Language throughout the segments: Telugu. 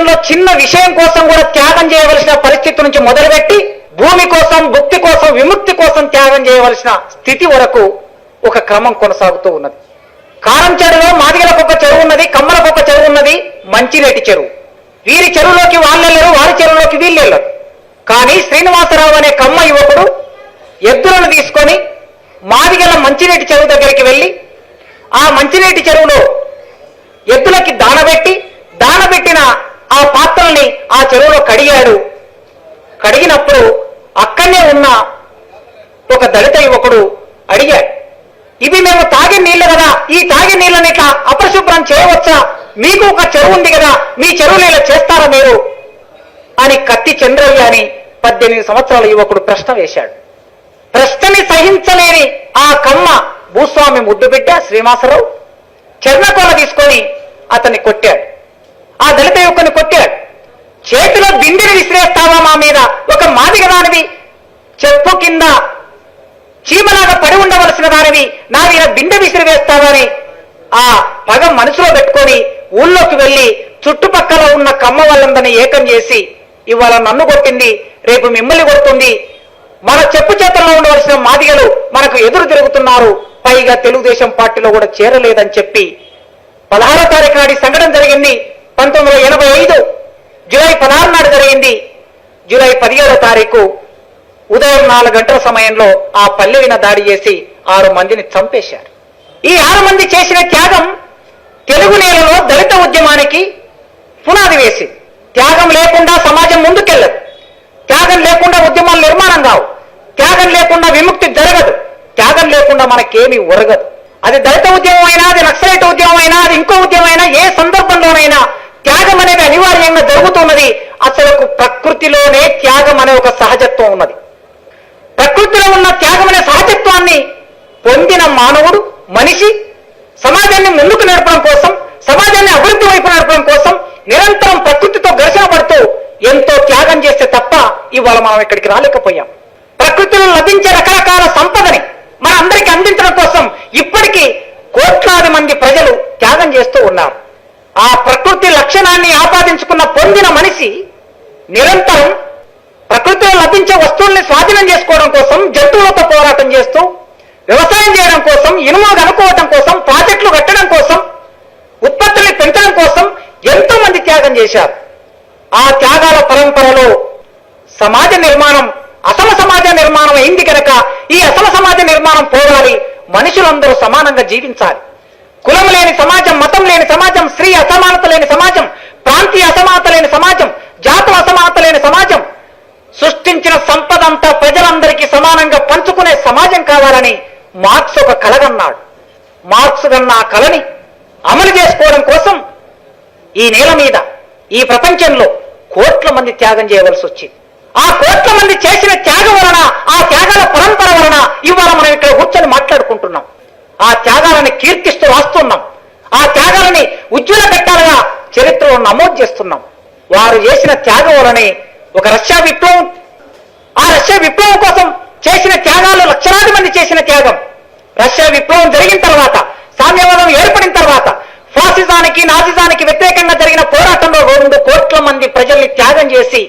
ప్రపంచంలో చిన్న విషయం కోసం కూడా త్యాగం చేయవలసిన పరిస్థితి నుంచి మొదలుపెట్టి భూమి కోసం భక్తి కోసం విముక్తి కోసం త్యాగం చేయవలసిన స్థితి వరకు ఒక క్రమం కొనసాగుతూ ఉన్నది. కారం మాదిగలకు ఒక చెరువు ఉన్నది కమ్మలకు ఒక చెరువు ఉన్నది మంచిరేటి చెరువు. వీరి చెరువులోకి వాళ్ళెళ్ళరు వారి చెరువులోకి వీళ్ళెళ్ళరు. కానీ శ్రీనివాసరావు అనే కమ్మ యువకుడు ఎద్దులను తీసుకొని మాదిగల మంచినీటి చెరువు దగ్గరికి వెళ్ళి ఆ మంచినీటి చెరువులో ఎద్దులకి దానబెట్టి దానబెట్టిన ఆ పాత్రల్ని ఆ చెరువులో కడిగాడు. కడిగినప్పుడు అక్కడనే ఉన్న ఒక దళిత యువకుడు అడిగాడు ఇవి మేము తాగే నీళ్ళు కదా ఈ తాగే నీళ్ళని ఇట్లా అపరిశుభ్రం చేయవచ్చా? మీకు ఒక చెరువు ఉంది కదా మీ చెరువులు ఇలా చేస్తారా మీరు? అని కత్తి చంద్రయ్య అని పద్దెనిమిది సంవత్సరాల యువకుడు ప్రశ్న వేశాడు. ప్రశ్నని సహించలేని ఆ కమ్మ భూస్వామి ముద్దు బిడ్డ శ్రీనివాసరావు చర్ణకోల తీసుకొని అతన్ని కొట్టాడు. ఆ దళిత యువకుని కొట్టాడు చేతిలో బిందెని విసిరేస్తావా మా మీద? ఒక మాదిగ దానివి. చెప్పు కింద. చీమలాగా పడి ఉండవలసిన దానివి. నా మీద బిందె విసిరివేస్తావని. ఆ పగ మనసులో పెట్టుకొని ఊళ్ళోకి వెళ్ళి చుట్టుపక్కల ఉన్న కమ్మ వాళ్ళందరినీ ఏకం చేసి ఇవాళ నన్ను కొట్టింది రేపు మిమ్మల్ని కొడుతుంది. మన చెప్పు చేతల్లో ఉండవలసిన మాదిగలు మనకు ఎదురు తిరుగుతున్నారు. పైగా తెలుగుదేశం పార్టీలో కూడా చేరలేదని చెప్పి పదహారో తారీఖు నాటి సంఘటన జరిగింది. పంతొమ్మిది వందల ఎనభై ఐదు జూలై పదహారు నాడు జరిగింది. జూలై పదిహేడో తారీఖు ఉదయం నాలుగు గంటల సమయంలో ఆ పల్లెవిన దాడి చేసి ఆరు మందిని చంపేశారు. ఈ ఆరు మంది చేసిన త్యాగం తెలుగు నేలలో దళిత ఉద్యమానికి పునాది వేసింది. త్యాగం లేకుండా సమాజం ముందుకెళ్ళదు. త్యాగం లేకుండా ఉద్యమాలు నిర్మాణం కావు. త్యాగం లేకుండా విముక్తి జరగదు. త్యాగం లేకుండా మనకేమీ ఒరగదు. అది దళిత ఉద్యమం అయినా అది నక్సలైట్ ఉద్యమం అయినా అది ఇంకో ఉద్యమం అయినా ఏ సందర్భంలోనైనా త్యాగం అనేది అనివార్యంగా జరుగుతున్నది. అసలు ప్రకృతిలోనే త్యాగం అనే ఒక సహజత్వం ఉన్నది. ప్రకృతిలో ఉన్న త్యాగం అనే సహజత్వాన్ని పొందిన మానవుడు మనిషి సమాజాన్ని ముందుకు నడపడం కోసం సమాజాన్ని అభివృద్ధి వైపు నడపడం కోసం నిరంతరం ప్రకృతితో ఘర్షణ పడుతూ ఎంతో త్యాగం చేస్తే తప్ప ఇవాళ మనం ఇక్కడికి రాలేకపోయాం. ప్రకృతిలో లభించే రకరకాల సంపదని మన అందరికీ అందించడం కోసం ఇప్పటికీ కోట్లాది మంది ప్రజలు త్యాగం చేస్తూ ఉన్నారు. ఆ ప్రకృతి లక్షణాన్ని ఆపాదించుకున్న పొందిన మనిషి నిరంతరం ప్రకృతిలో లభించే వస్తువుల్ని స్వాధీనం చేసుకోవడం కోసం జంతువులతో పోరాటం చేస్తూ వ్యవసాయం చేయడం కోసం ఇనుములు కనుక్కోవడం కోసం ప్రాజెక్టులు కట్టడం కోసం ఉత్పత్తుల్ని పెంచడం కోసం ఎంతో మంది త్యాగం చేశారు. ఆ త్యాగాల పరంపరలో సమాజ నిర్మాణం అసమ సమాజ నిర్మాణం అయింది కనుక ఈ అసమ సమాజ నిర్మాణం పోవాలి మనుషులందరూ సమానంగా జీవించాలి. కులం లేని సమాజం మతం లేని సమాజం స్త్రీ అసమానత లేని సమాజం ప్రాంతీయ అసమానత లేని సమాజం జాతుల అసమానత లేని సమాజం. సృష్టించిన సంపద అంతా ప్రజలందరికీ సమానంగా పంచుకునే సమాజం కావాలని మార్క్స్ ఒక కలగన్నాడు. మార్క్స్ కన్న ఆ కలని అమలు చేసుకోవడం కోసం ఈ నేల మీద ఈ ప్రపంచంలో కోట్ల మంది త్యాగం చేయవలసి వచ్చింది. ఆ కోట్ల మంది చేసిన త్యాగం వలన ఆ త్యాగాల పరంపర వలన ఇవాళ మనం ఇక్కడ కూర్చొని మాట్లాడుకుంటున్నాం. ఆ త్యాగాలని కీర్తిస్తూ రాస్తున్నాం. ఆ త్యాగాలని ఉజ్వల పెట్టాలగా చరిత్రలో నమోదు చేస్తున్నాం. వారు చేసిన త్యాగం వలనే ఒక రష్యా విప్లవం ఆ రష్యా విప్లవం కోసం చేసిన త్యాగాలు లక్షలాది మంది చేసిన త్యాగం. రష్యా విప్లవం జరిగిన తర్వాత సామ్యవాదం ఏర్పడిన తర్వాత ఫాసిజానికి నాసిజానికి వ్యతిరేకంగా జరిగిన పోరాటంలో రెండు కోట్ల మంది ప్రజల్ని త్యాగం చేసి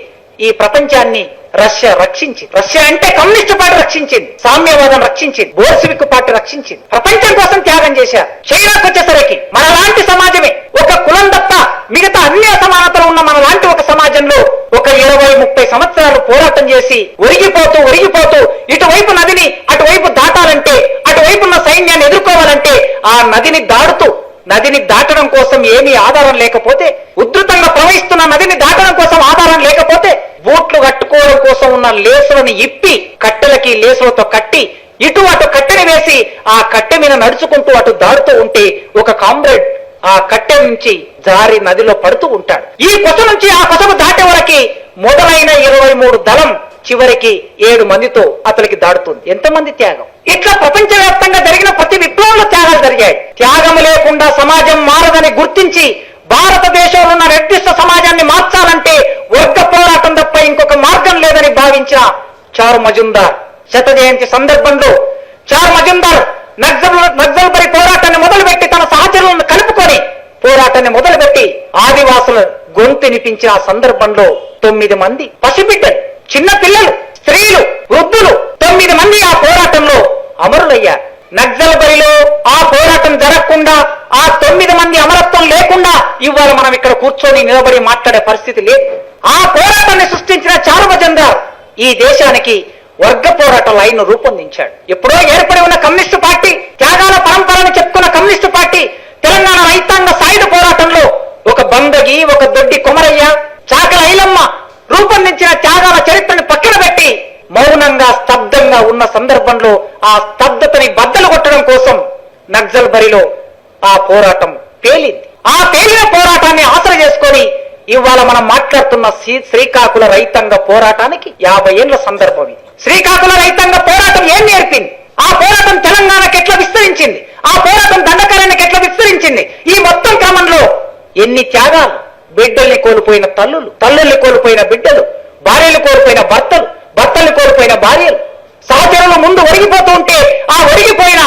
ఈ ప్రపంచాన్ని రష్యా రక్షించింది. రష్యా అంటే కమ్యూనిస్ట్ పార్టీ రక్షించింది. సామ్యవాదం రక్షించింది. బోర్సివిక్ పార్టీ రక్షించింది. ప్రపంచం కోసం త్యాగం చేశారు. చైనాకు వచ్చేసరికి మనలాంటి సమాజమే ఒక కులం తప్ప మిగతా అన్ని అసమానతలు ఉన్న మన లాంటి ఒక సమాజంలో ఒక ఇరవై ముప్పై సంవత్సరాలు పోరాటం చేసి ఒరిగిపోతూ ఒరిగిపోతూ ఇటువైపు నదిని అటువైపు దాటాలంటే అటువైపు ఉన్న సైన్యాన్ని ఎదుర్కోవాలంటే ఆ నదిని దాడుతూ నదిని దాటడం కోసం ఏమీ ఆధారం లేకపోతే ఉధృతంగా ప్రవహిస్తున్న నదిని దాటడం కోసం ఆధారం లేకపోతే బూట్లు కట్టుకోవడం కోసం ఉన్న లేసులను ఇప్పి కట్టెలకి లేసులతో కట్టి ఇటు అటు కట్టెని వేసి ఆ కట్టె మీద నడుచుకుంటూ అటు దాడుతూ ఉంటే ఒక కామ్రేడ్ ఆ కట్టె నుంచి జారి నదిలో పడుతూ ఉంటాడు. ఈ కొస నుంచి ఆ కొసకు దాటే వరకు మొదలైన ఇరవై మూడు దళం చివరికి ఏడు మందితో అతనికి దాడుతుంది. ఎంతమంది త్యాగం? ఇట్లా ప్రపంచవ్యాప్తంగా జరిగిన ప్రతి విప్లవంలో త్యాగాలు జరిగాయి. త్యాగం లేకుండా సమాజం మారదని గుర్తించి భారతదేశంలో ఉన్న నిర్దిష్ట సమాజాన్ని మార్చాలంటే వర్గ పోరాటం తప్ప ఇంకొక మార్గం లేదని భావించిన చారు మజుందార్. శత జయంతి సందర్భంలో చారు మజుందార్ నక్సల్ నక్సల్బరి పోరాటాన్ని మొదలుపెట్టి తన సహచరులను కలుపుకొని పోరాటాన్ని మొదలుపెట్టి ఆదివాసుల గొంతునిపించిన నిపించిన సందర్భంలో తొమ్మిది మంది పసిబిడ్డలు చిన్న పిల్లలు స్త్రీలు వృద్ధులు తొమ్మిది మంది ఆ పోరాటంలో అమరులయ్యారు నక్సల్ బరిలో ఆ పోరాటం జరగకుండా ఆ తొమ్మిది మంది అమరత్వం లేకుండా ఇవాళ మనం ఇక్కడ కూర్చొని నిలబడి మాట్లాడే పరిస్థితి లేదు. ఆ పోరాటాన్ని సృష్టించిన చారుమజందార్ ఈ దేశానికి వర్గ పోరాట లైన్ రూపొందించాడు. ఎప్పుడో ఏర్పడి ఉన్న కమ్యూనిస్టు పార్టీ త్యాగాల పరంపరని చెప్పుకున్న కమ్యూనిస్టు పార్టీ తెలంగాణ రైతాంగ సాయుధ పోరాటంలో ఒక బందగి ఒక దొడ్డి కొమరయ్య చాకల ఐలమ్మ రూపొందించిన త్యాగాల చరిత్రను పక్కన పెట్టి మౌనంగా స్తబ్దంగా ఉన్న సందర్భంలో ఆ స్తబ్దతని బద్దలు కొట్టడం కోసం నక్సల్ బరిలో ఆ పోరాటం పేలింది ఆ పేలిన పోరాటాన్ని ఆసర చేసుకొని ఇవాళ మనం మాట్లాడుతున్న శ్రీ- శ్రీకాకుళ రైతాంగ పోరాటానికి యాభై ఏళ్ళ సందర్భం ఇది. శ్రీకాకుళ రైతాంగ పోరాటం ఏం నేర్పింది? ఆ పోరాటం తెలంగాణకి ఎట్లా విస్తరించింది? ఆ పోరాటం దండకారానికి ఎట్లా విస్తరించింది? ఈ మొత్తం క్రమంలో ఎన్ని త్యాగాలు? బిడ్డల్ని కోల్పోయిన తల్లులు తల్లుల్ని కోల్పోయిన బిడ్డలు భార్యలు కోల్పోయిన భర్తలు భర్తల్ని కోల్పోయిన భార్యలు సహచరులు ముందు ఒరిగిపోతూ ఉంటే ఆ ఒరిగిపోయిన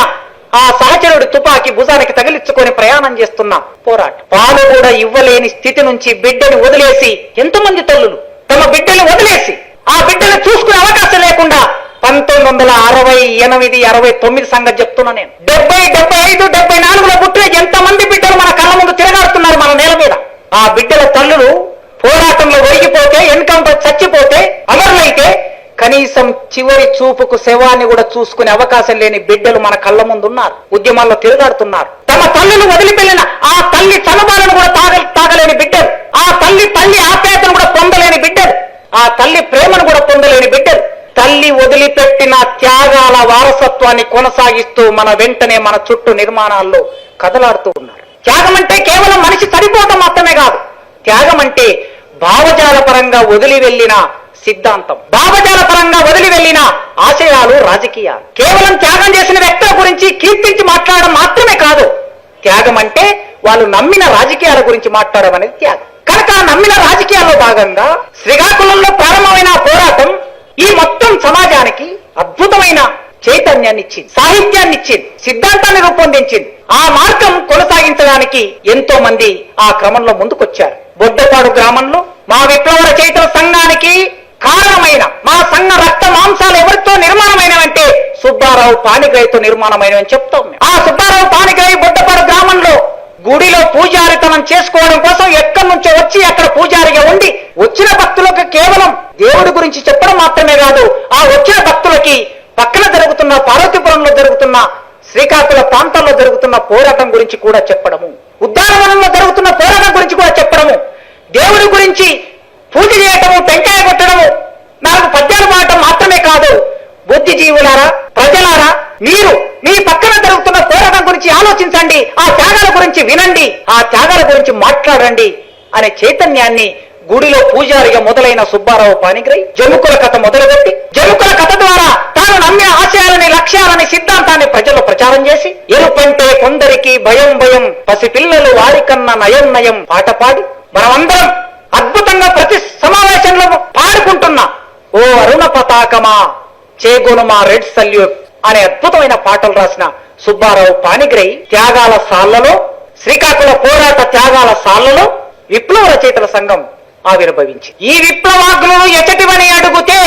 ఆ సహచరుడు తుపాకి భుజానికి తగిలించుకొని ప్రయాణం చేస్తున్న పోరాటం. పాలు కూడా ఇవ్వలేని స్థితి నుంచి బిడ్డని వదిలేసి ఎంతమంది తల్లులు? తమ బిడ్డని వదిలేసి ఆ బిడ్డను చూసుకునే అవకాశం లేకుండా పంతొమ్మిది వందల అరవై ఎనిమిది అరవై తొమ్మిది సంగతి చెప్తున్నా నేను. డెబ్బై డెబ్బై ఐదు డెబ్బై నాలుగులో పుట్టిన ఎంతమంది బిడ్డలు మన కళ్ళ ముందు తిరగాడుతున్నారు మన నేల మీద? ఆ బిడ్డల తల్లులు పోరాటంలో ఒరిగిపోతే ఎన్కౌంటర్ చచ్చిపోతే అమరులైతే కనీసం చివరి చూపుకు శవాన్ని కూడా చూసుకునే అవకాశం లేని బిడ్డలు మన కళ్ళ ముందు ఉన్నారు ఉద్యమాల్లో తిరుగాడుతున్నారు. తమ తల్లులు వదిలిపెళ్ళిన ఆ తల్లి చనుబాలను కూడా తాగ తాగలేని బిడ్డలు. ఆ తల్లి తల్లి ఆప్యాయతను కూడా పొందలేని బిడ్డలు. ఆ తల్లి ప్రేమను కూడా పొందలేని బిడ్డలు. తల్లి వదిలిపెట్టిన త్యాగాల వారసత్వాన్ని కొనసాగిస్తూ మన వెంటనే మన చుట్టూ నిర్మాణాల్లో కదలాడుతూ ఉన్నారు. త్యాగం అంటే కేవలం మనిషి చనిపోవటం మాత్రమే కాదు. త్యాగం అంటే భావజాల పరంగా వదిలి వెళ్ళిన సిద్ధాంతం. భావజాల పరంగా వదిలి వెళ్ళిన ఆశయాలు రాజకీయాలు. కేవలం త్యాగం చేసిన వ్యక్తుల గురించి కీర్తించి మాట్లాడడం మాత్రమే కాదు. త్యాగం అంటే వాళ్ళు నమ్మిన రాజకీయాల గురించి మాట్లాడడం అనేది త్యాగం. కనుక నమ్మిన రాజకీయాల్లో భాగంగా శ్రీకాకుళంలో ప్రారంభమైన పోరాటం ఈ మొత్తం సమాజానికి అద్భుతమైన చైతన్యాన్ని ఇచ్చింది సాహిత్యాన్ని ఇచ్చింది సిద్ధాంతాన్ని రూపొందించింది. ఆ మార్గం కొనసాగించడానికి ఎంతో మంది ఆ క్రమంలో ముందుకొచ్చారు. బొడ్డపాడు గ్రామంలో మా విప్లవ రచయితల సంఘానికి నిర్మాణమైనవంటే సుబ్బారావు పానిగ్రాయితో నిర్మాణమైనవని చెప్తాం మేము. ఆ సుబ్బారావు పానిగ్రాయి బొడ్డపాడు గ్రామంలో గుడిలో పూజారితనం చేసుకోవడం కోసం ఎక్కడి నుంచో వచ్చి అక్కడ పూజారిగా ఉండి వచ్చిన భక్తులకు కేవలం దేవుడి గురించి చెప్పడం మాత్రమే కాదు ఆ వచ్చిన భక్తులకి పక్కన జరుగుతున్న పార్వతీపురంలో జరుగుతున్న శ్రీకాకుళ ప్రాంతాల్లో జరుగుతున్న పోరాటం గురించి కూడా చెప్పడము ఉద్యానవనంలో జరుగుతున్న పోరాటం గురించి కూడా చెప్పడము దేవుడి గురించి పూజ చేయటము టెంకాయ కొట్టడము నాకు పద్యాలు పాడటం మాత్రమే కాదు బుద్ధిజీవులారా ప్రజలారా మీరు మీ పక్కన జరుగుతున్న పోరాటం గురించి ఆలోచించండి ఆ త్యాగాల గురించి వినండి ఆ త్యాగాల గురించి మాట్లాడండి అనే చైతన్యాన్ని గుడిలో పూజారిగా మొదలైన సుబ్బారావు పానిగ్రై జముకుల కథ మొదలుపెట్టి జముకుల కథ ద్వారా తాను నమ్మిన ఆశయాలని లక్ష్యాలని సిద్ధాంతాన్ని ప్రజల్లో ప్రచారం చేసి ఎరుపంటే కొందరికి భయం భయం పసిపిల్లలు వారికన్నా నయం నయం పాట పాడి మనమందరం అద్భుతంగా ప్రతి సమావేశంలో పాడుకుంటున్నా ఓ అరుణ పతాకమా? చేగొనుమా రెడ్ సల్యూట్ అనే అద్భుతమైన పాటలు రాసిన సుబ్బారావు పానిగ్రై త్యాగాల సాళ్ళలో శ్రీకాకుళ పోరాట త్యాగాల సాళ్ళలో విప్లవ రచయితల సంఘం ఆవిర్భవించి ఈ విప్లవాగ్గులను ఎచటివని అడుగుతే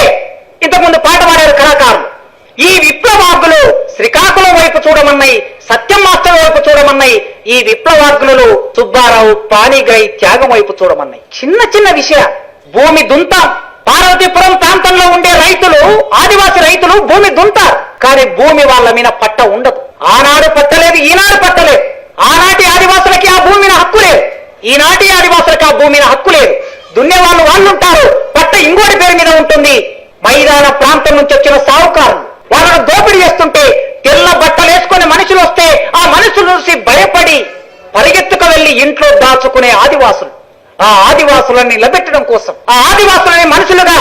ఇంతకుముందు పాట పాడారు కళాకారులు. ఈ విప్లవాగ్నులు శ్రీకాకుళం వైపు చూడమన్నాయి సత్యం మాస్టర్ వైపు చూడమన్నాయి ఈ విప్లవాగ్నులు సుబ్బారావు పానిగ్రై త్యాగం వైపు చూడమన్నాయి చిన్న చిన్న విషయం భూమి దుంతాం పార్వతీపురం ప్రాంతంలో ఉండే రైతులు ఆదివాసి రైతులు భూమి దుంటారు కానీ భూమి వాళ్ళ మీద పట్ట ఉండదు. ఆనాడు పట్టలేదు ఈనాడు పట్టలేదు ఆనాటి ఆదివాసులకి ఆ భూమి హక్కు లేదు. ఈనాటి ఆదివాసులకి ఆ భూమి హక్కు లేదు. దున్నే వాళ్ళు వాళ్ళు ఉంటారు పట్ట ఇంకోటి పేరు మీద ఉంటుంది. మైదాన ప్రాంతం నుంచి వచ్చిన సావుకారులు. వాళ్ళను దోపిడీ చేస్తుంటే తెల్ల బట్టలు వేసుకుని మనుషులు వస్తే ఆ మనుషులు చూసి భయపడి పరిగెత్తుకు వెళ్ళి ఇంట్లో దాచుకునే ఆదివాసులు. ఆ ఆదివాసులని నిలబెట్టడం కోసం ఆ ఆదివాసులని మనుషులుగా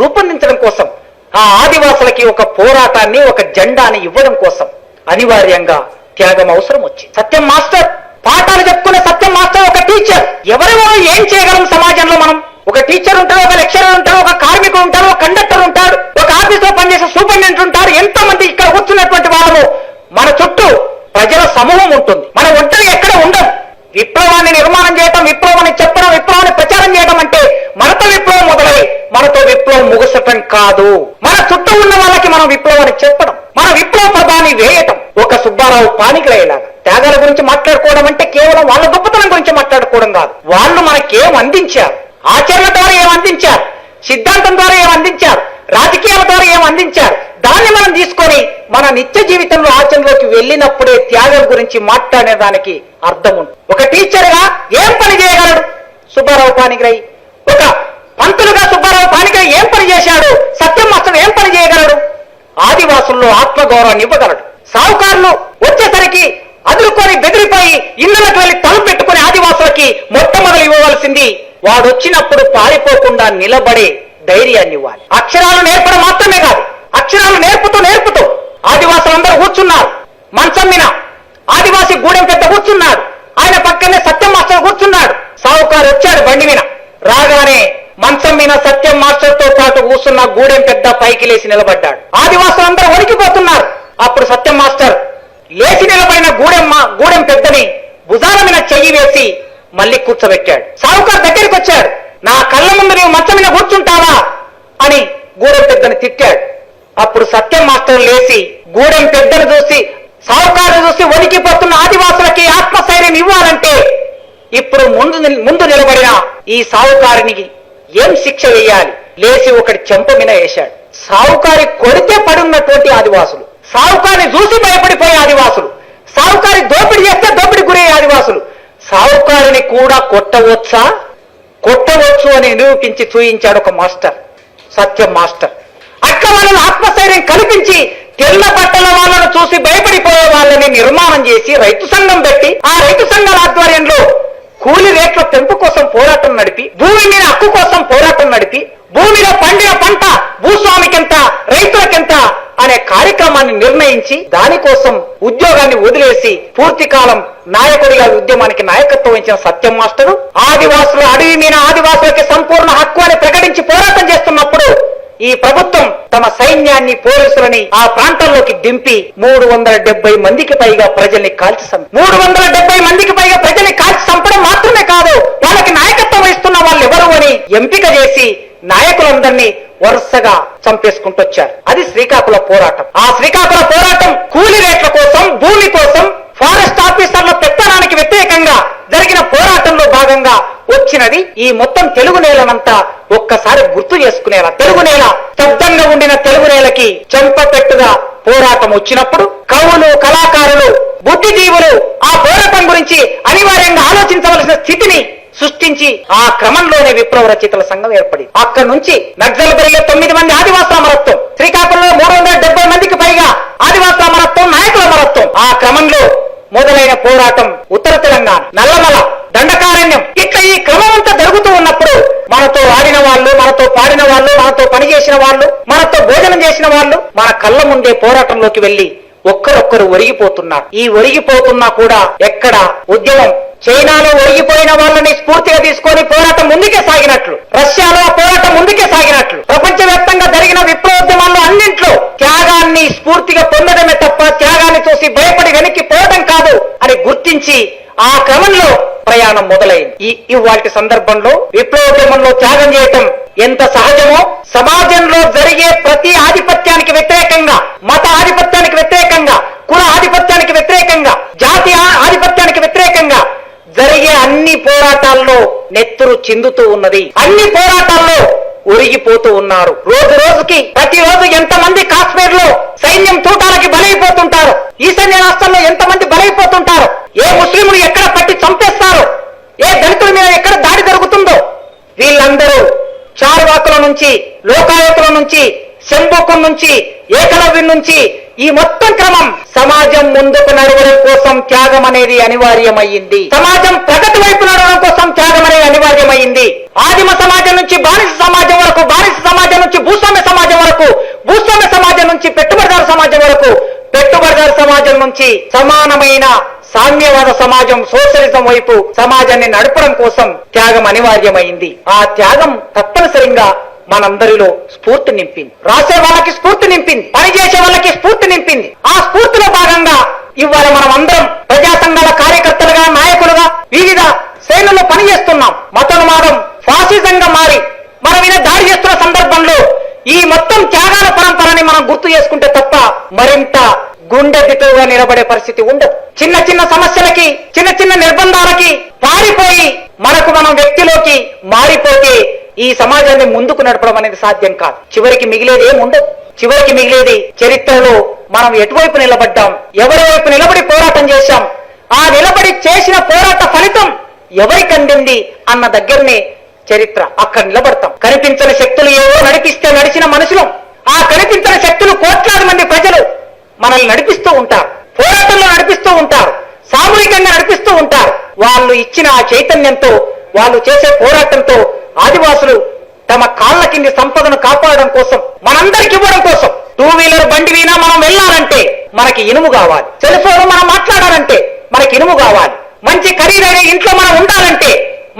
రూపొందించడం కోసం ఆ ఆదివాసులకి ఒక పోరాటాన్ని ఒక జెండాని ఇవ్వడం కోసం అనివార్యంగా త్యాగం అవసరం వచ్చింది. సత్యం మాస్టర్ పాఠాలు చెప్పుకునే సత్యం మాస్టర్ ఒక టీచర్ ఎవరెవరో ఏం చేయగలం సమాజంలో మనం ఒక టీచర్ ఉంటాడు ఒక లెక్చరర్ ఉంటాడు ఒక కార్మికుడు ఉంటాడు ఒక కండక్టర్ ఉంటాడు ఒక ఆఫీస్లో పనిచేసే సూపరింటెండెంట్ ఉంటారు ఎంతో మంది ఇక్కడ కూర్చున్నటువంటి వాళ్ళము మన చుట్టూ ప్రజల సమూహం ఉంటుంది మన ఒంటరి ఎక్కడ ఉండదు విప్లవాన్ని కాదు. మన చుట్టూ ఉన్న వాళ్ళకి మనం విప్లవాన్ని చెప్పడం మన విప్లవ పదాన్ని వేయటం ఒక సుబ్బారావు పానికలయ్యేలాగా త్యాగాల గురించి మాట్లాడుకోవడం అంటే కేవలం వాళ్ళ గొప్పతనం గురించి మాట్లాడుకోవడం కాదు. వాళ్ళు మనకేం అందించారు? ఆచరణ ద్వారా ఏం అందించారు? సిద్ధాంతం ద్వారా ఏం అందించారు? రాజకీయాల ద్వారా ఏం అందించారు? దాన్ని మనం తీసుకొని మన నిత్య జీవితంలో ఆచరణలోకి వెళ్ళినప్పుడే త్యాగం గురించి మాట్లాడే దానికి అర్థం ఉంది ఒక టీచర్గా ఏం పని చేయగలడు? సుబ్బారావు పానిగ్రహి పంతులుగా సుబ్బారావు పానిక ఏం పని చేశాడు? సత్యం మాస్టర్ ఏం పని చేయగలడు? ఆదివాసుల్లో ఆత్మగౌరవాన్ని ఇవ్వగలడు. సావుకారులు వచ్చేసరికి అదురుకొని బెదిరిపోయి ఇళ్ళకు వెళ్ళి తలు పెట్టుకుని ఆదివాసులకి మొట్టమొదలు ఇవ్వవలసింది వాడు వచ్చినప్పుడు పారిపోకుండా నిలబడే ధైర్యాన్ని ఇవ్వాలి. అక్షరాలు నేర్పడం మాత్రమే కాదు. అక్షరాలు నేర్పుతూ నేర్పుతూ ఆదివాసులందరూ కూర్చున్నారు. మంచం మీద ఆదివాసి గూడెం పెద్ద కూర్చున్నాడు. ఆయన పక్కనే సత్యం మాస్టర్ కూర్చున్నాడు. సావుకారు వచ్చాడు బండి మీద. రాగానే మంచం మీద సత్యం మాస్టర్తో పాటు కూర్చున్న గూడెం పెద్ద పైకి లేచి నిలబడ్డాడు. ఆదివాసులు అందరూ వణికిపోతున్నారు. అప్పుడు సత్యం మాస్టర్ లేచి నిలబడిన గూడెం గూడెం పెద్దని భుజాల మీద చెయ్యి వేసి మళ్ళీ కూర్చోబెట్టాడు. సావుకారు దగ్గరికి వచ్చాడు నా కళ్ళ ముందు నీవు మంచం మీద కూర్చుంటావా? అని గూడెం పెద్దని తిట్టాడు. అప్పుడు సత్యం మాస్టర్ లేచి గూడెం పెద్దను చూసి సావుకారు చూసి వణికిపోతున్న ఆదివాసులకి ఆత్మస్థైర్యం ఇవ్వాలంటే ఇప్పుడు ముందు ముందు నిలబడిన ఈ సావుకారునికి ఏం శిక్ష వేయాలి? లేచి ఒకటి చెంప మీద వేశాడు. సావుకారి కొడితే పడున్నటువంటి ఆదివాసులు. సావుకారిని చూసి భయపడిపోయే ఆదివాసులు. సావుకారి దోపిడి చేస్తే దోపిడి గురయ్యే ఆదివాసులు. సావుకారిని కూడా కొట్టవచ్చా? కొట్టవచ్చు అని నిరూపించి చూయించాడు ఒక మాస్టర్. సత్యం మాస్టర్. అక్క వాళ్ళని ఆత్మస్థైర్యం కల్పించి తెల్ల బట్టల వాళ్ళను చూసి భయపడిపోయే వాళ్ళని నిర్మాణం చేసి రైతు సంఘం పెట్టి ఆ రైతు సంఘాల ఆధ్వర్యంలో కూలి రేట్ల పెంపు కోసం పోరాటం నడిపి భూమి మీద హక్కు కోసం పోరాటం నడిపి భూమిలో పండిన పంట భూస్వామికెంత రైతులకెంత అనే కార్యక్రమాన్ని నిర్ణయించి దానికోసం ఉద్యోగాన్ని వదిలేసి పూర్తి కాలం నాయకుడిగా ఉద్యమానికి నాయకత్వం వహించిన సత్యం మాస్టరు ఆదివాసులు అడవి మీద ఆదివాసులకి సంపూర్ణ హక్కు అని ప్రకటించి పోరాటం చేస్తున్నప్పుడు ఈ ప్రభుత్వం తమ సైన్యాన్ని పోలీసులని ఆ ప్రాంతంలోకి దింపి మూడు వందల డెబ్బై మందికి పైగా ప్రజల్ని కాల్చి మూడు వందల డెబ్బై మందికి పైగా ప్రజల్ని కాల్చి చంపడం మాత్రమే కాదు వాళ్ళకి నాయకత్వం వహిస్తున్న వాళ్ళు ఎవరు అని ఎంపిక చేసి నాయకులందరినీ వరుసగా చంపేసుకుంటూ వచ్చారు. అది శ్రీకాకుళ పోరాటం. ఆ శ్రీకాకుళ పోరాటం కూలి రేట్ల కోసం భూమి కోసం ఫారెస్ట్ ఆఫీసర్ల పెత్తనానికి వ్యతిరేకంగా జరిగిన పోరాటంలో భాగంగా వచ్చినది ఈ మొత్తం తెలుగు నేలనంతా ఒక్కసారి గుర్తు చేసుకునేలా తెలుగు నేల స్తబ్దంగా ఉండిన తెలుగు నేలకి చెంపపెట్టుగా పోరాటం వచ్చినప్పుడు కవులు కళాకారులు బుద్ధిజీవులు ఆ పోరాటం గురించి అనివార్యంగా ఆలోచించవలసిన స్థితిని సృష్టించి ఆ క్రమంలోనే విప్లవ రచయితల సంఘం ఏర్పడింది. అక్కడి నుంచి నక్సల్బరిలో తొమ్మిది మంది ఆదివాస అమరత్వం శ్రీకాకుళంలో మూడు వందల డెబ్బై మందికి పైగా ఆదివాస అమరత్వం నాయకుల అమరత్వం ఆ క్రమంలో మొదలైన పోరాటం ఉత్తర తెలంగాణ నల్లమల దండకారణ్యం. ఇట్లా ఈ క్రమం అంతా జరుగుతూ ఉన్నప్పుడు మనతో ఆడిన వాళ్ళు మనతో పాడిన వాళ్ళు మనతో పని చేసిన వాళ్ళు మనతో భోజనం చేసిన వాళ్ళు మన కళ్ళ ముందే పోరాటంలోకి వెళ్ళి ఒక్కరొక్కరు ఒరిగిపోతున్నారు. ఈ ఒరిగిపోతున్నా కూడా ఎక్కడ? ఉద్యమం. చైనాలో ఒరిగిపోయిన వాళ్ళని స్ఫూర్తిగా తీసుకొని పోరాటం ముందుకే సాగినట్లు. రష్యాలో పోరాటం ముందుకే సాగినట్లు. ప్రపంచవ్యాప్తంగా జరిగిన విప్లవోద్యమాల్లో అన్నింట్లో త్యాగాన్ని స్ఫూర్తిగా పొందడమే తప్ప త్యాగాన్ని చూసి భయపడి వెనక్కి పోవడం కాదు అని గుర్తించి ఆ క్రమంలో ప్రయాణం మొదలైంది. ఈ ఇవాటి సందర్భంలో విప్లవోద్యమంలో త్యాగం చేయటం ఎంత సహజమో సమాజంలో జరిగే ప్రతి ఆధిపత్యానికి వ్యతిరేకంగా మత ఆధిపత్యానికి వ్యతిరేకంగా కుల ఆధిపత్యానికి వ్యతిరేకంగా జాతి ఆ- ఆధిపత్యానికి వ్యతిరేకంగా జరిగే అన్ని పోరాటాల్లో నెత్తురు చిందుతూ ఉన్నది. అన్ని పోరాటాల్లో ఒరిగిపోతూ ఉన్నారు. రోజు రోజుకి ప్రతి రోజు ఎంతమంది కాశ్మీర్లో సైన్యం తూటాలకి బలైపోతుంటారు? ఈశాన్య రాష్ట్రంలో ఎంతమంది బలైపోతుంటారు? ఏ ముస్లింలు ఎక్కడ పట్టి చంపేస్తారో? ఏ దళితుల మీద ఎక్కడ దాడి జరుగుతుందో? వీళ్ళందరూ చారువాకుల నుంచి లోకాయుతుల నుంచి శంభుకం నుంచి ఏకలవ్యం నుంచి ఈ మొత్తం క్రమం సమాజం ముందుకు నడవడం కోసం త్యాగం అనేది అనివార్యమైంది. సమాజం ప్రగతి వైపు నడవడం కోసం త్యాగం అనేది అనివార్యమైంది. ఆదిమ సమాజం నుంచి బానిస సమాజం వరకు బానిస సమాజం నుంచి భూస్వామ్య సమాజం వరకు భూస్వామ్య సమాజం నుంచి పెట్టుబడిదారు సమాజం వరకు పెట్టుబడిదారు సమాజం నుంచి సమానమైన సామ్యవాద సమాజం సోషలిజం వైపు సమాజాన్ని నడపడం కోసం త్యాగం అనివార్యమైంది. ఆ త్యాగం తప్పనిసరిగా మనందరిలో స్ఫూర్తి నింపింది. రాసే వాళ్ళకి స్ఫూర్తి నింపింది. పనిచేసే వాళ్ళకి స్ఫూర్తి నింపింది. ఆ స్ఫూర్తిలో భాగంగా ఇవాళ మనం అందరం ప్రజా సంఘాల కార్యకర్తలుగా నాయకులుగా వివిధ శ్రేణుల్లో పనిచేస్తున్నాం. మతోన్మాదం ఫాసిజంగా మారి మన మీద దాడి చేస్తున్న సందర్భంలో ఈ మొత్తం చేసుకుంటే తప్ప మరింత గుండె దిట్టుగా నిలబడే పరిస్థితి ఉండదు. చిన్న చిన్న సమస్యలకి చిన్న చిన్న నిర్బంధాలకి పారిపోయి మనకు మనం వ్యక్తిలోకి మారిపోతే ఈ సమాజాన్ని ముందుకు నడపడం అనేది సాధ్యం కాదు. చివరికి మిగిలేది ఏముండదు చివరికి మిగిలేది చరిత్రలో మనం ఎటువైపు నిలబడ్డాం? ఎవరి వైపు నిలబడి పోరాటం చేశాం? ఆ నిలబడి చేసిన పోరాట ఫలితం ఎవరికి అందింది అన్న దగ్గరనే చరిత్ర. అక్కడ నిలబడతాం. కనిపించని శక్తులు ఏవో నడిపిస్తే నడిచిన మనుషులం. ఆ కనిపించని శక్తులు కోట్లాది మంది ప్రజలు మనల్ని నడిపిస్తూ ఉంటారు. పోరాటంలో నడిపిస్తూ ఉంటారు. సామూహికంగా నడిపిస్తూ ఉంటారు. వాళ్ళు ఇచ్చిన ఆ చైతన్యంతో వాళ్ళు చేసే పోరాటంతో ఆదివాసులు తమ కాళ్ళ కింది సంపదను కాపాడడం కోసం మనందరికి ఇవ్వడం కోసం. టూ వీలర్ బండి మీద మనం వెళ్ళాలంటే మనకి ఇనుము కావాలి. సెల్ ఫోన్ మనం మాట్లాడాలంటే మనకి ఇనుము కావాలి. మంచి ఖరీదైన ఇంట్లో మనం ఉండాలంటే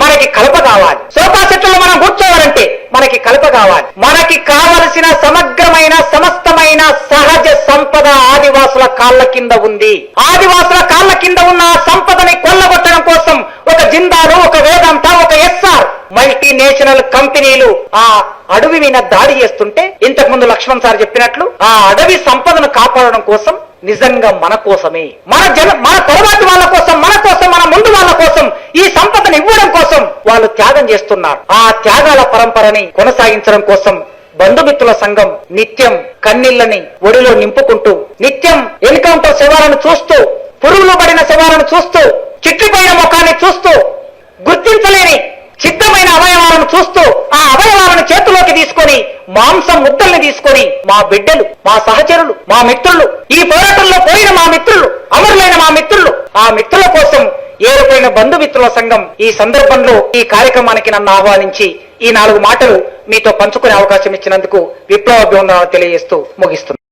మనకి కలప కావాలి. సోఫా సెట్లో మనం కూర్చోవాలంటే మనకి కలప కావాలి. మనకి కావలసిన సమగ్రమైన సమస్తమైన సహజ సంపద ఆదివాసుల కాళ్ళ కింద ఉంది. ఆదివాసుల కాళ్ళ కింద ఉన్న ఆ సంపదని కొల్లగొట్టడం కోసం ఒక జిందాలు ఒక వేదాంత ఒక ఎస్సా మల్టీనేషనల్ కంపెనీలు ఆ అడవి మీద దాడి చేస్తుంటే ఇంతకు ముందు లక్ష్మణ్ సార్ చెప్పినట్లు ఆ అడవి సంపదను కాపాడడం కోసం నిజంగా మన కోసమే. మన జన మన తరువాతి వాళ్ళ కోసం మన కోసం మన ముందు వాళ్ళ కోసం ఈ సంపదను ఇవ్వడం కోసం వాళ్ళు త్యాగం చేస్తున్నారు. ఆ త్యాగాల పరంపరని కొనసాగించడం కోసం బంధుమిత్రుల సంఘం నిత్యం కన్నీళ్ళని ఒడిలో నింపుకుంటూ నిత్యం ఎన్కౌంటర్ శవాలను చూస్తూ పురుగులు పడిన శవాలను చూస్తూ చిట్లిపోయిన ముఖాన్ని చూస్తూ గుర్తించలేని చూస్తూ ఆ అవయవాలను చేతిలోకి తీసుకొని మాంసం ముద్దల్ని తీసుకొని మా బిడ్డలు మా సహచరులు మా మిత్రులు ఈ పోరాటంలో పోయిన మా మిత్రులు అమరులైన మా మిత్రులు ఆ మిత్రుల కోసం ఏరుపోయిన బంధుమిత్రుల సంఘం ఈ సందర్భంలో ఈ కార్యక్రమానికి నన్ను ఆహ్వానించి ఈ నాలుగు మాటలు మీతో పంచుకునే అవకాశం ఇచ్చినందుకు విప్లవ అభివందనాలు తెలియజేస్తూ ముగిస్తున్నాను.